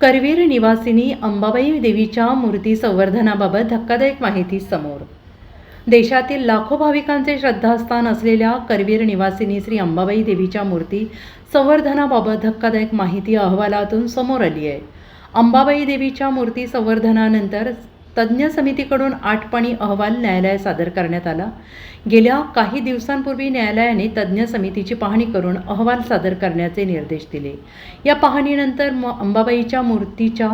करवीर निवासिनी अंबाबाई देवीच्या मूर्ती संवर्धनाबाबत धक्कादायक माहिती समोर. देशातील लाखो भाविकांचे श्रद्धास्थान असलेल्या करवीर निवासिनी श्री अंबाबाई देवीच्या मूर्ती संवर्धनाबाबत धक्कादायक माहिती अहवालातून समोर आली आहे अंबाबाई देवीच्या मूर्ती संवर्धनानंतर तज्ज्ञ समितीकडून आठपणी अहवाल न्यायालयात सादर करण्यात आला. गेल्या काही दिवसांपूर्वी न्यायालयाने तज्ज्ञ समितीची पाहणी करून अहवाल सादर करण्याचे निर्देश दिले. या पाहणीनंतर म अंबाबाईच्या मूर्तीच्या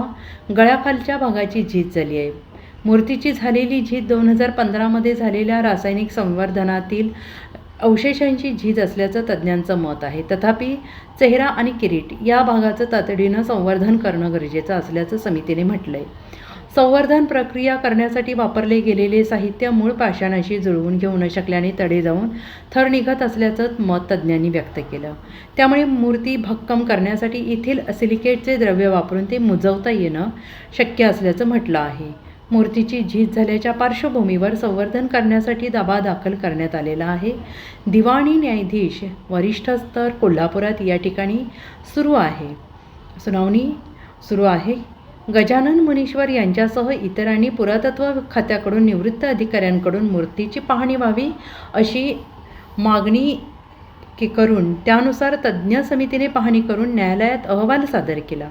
गळ्याखालच्या भागाची झीज झाली आहे. मूर्तीची झालेली झीज दोन हजार पंधरामध्ये झालेल्या रासायनिक संवर्धनातील अवशेषांची झीज असल्याचं तज्ज्ञांचं मत आहे. तथापि चेहरा आणि किरीट या भागाचं तातडीनं संवर्धन करणं गरजेचं असल्याचं समितीने म्हटलं आहे संवर्धन प्रक्रिया करण्यासाठी वापरले गेलेले साहित्य मूळ पाषाणाशी जुळवून घेऊ न शकल्याने तडे जाऊन थर निघत असल्याचं मत तज्ज्ञांनी व्यक्त केलं. त्यामुळे मूर्ती भक्कम करण्यासाठी येथील सिलिकेटचे द्रव्य वापरून ते मुजवता येणं शक्य असल्याचं म्हटलं आहे. मूर्तीची झीज झाल्याच्या पार्श्वभूमीवर संवर्धन करण्यासाठी दावा दाखल करण्यात आलेला आहे. दिवाणी न्यायाधीश वरिष्ठ स्तर कोल्हापुरात या ठिकाणी सुरू आहे. सुनावणी सुरू आहे. गजानन मुनीश्वर यांच्यासह इतरांनी पुरातत्व खात्याकडून निवृत्त अधिकाऱ्यांकडून मूर्तीची पाहणी व्हावी अशी मागणी की करून त्यानुसार तज्ज्ञ समितीने पाहणी करून न्यायालयात अहवाल सादर केला.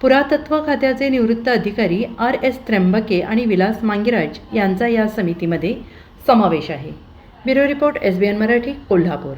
पुरातत्व खात्याचे निवृत्त अधिकारी आर एस त्र्यंबके आणि विलास मांगिराज यांचा या समितीमध्ये समावेश आहे. Bureau report S B N Marathi Kolhapur.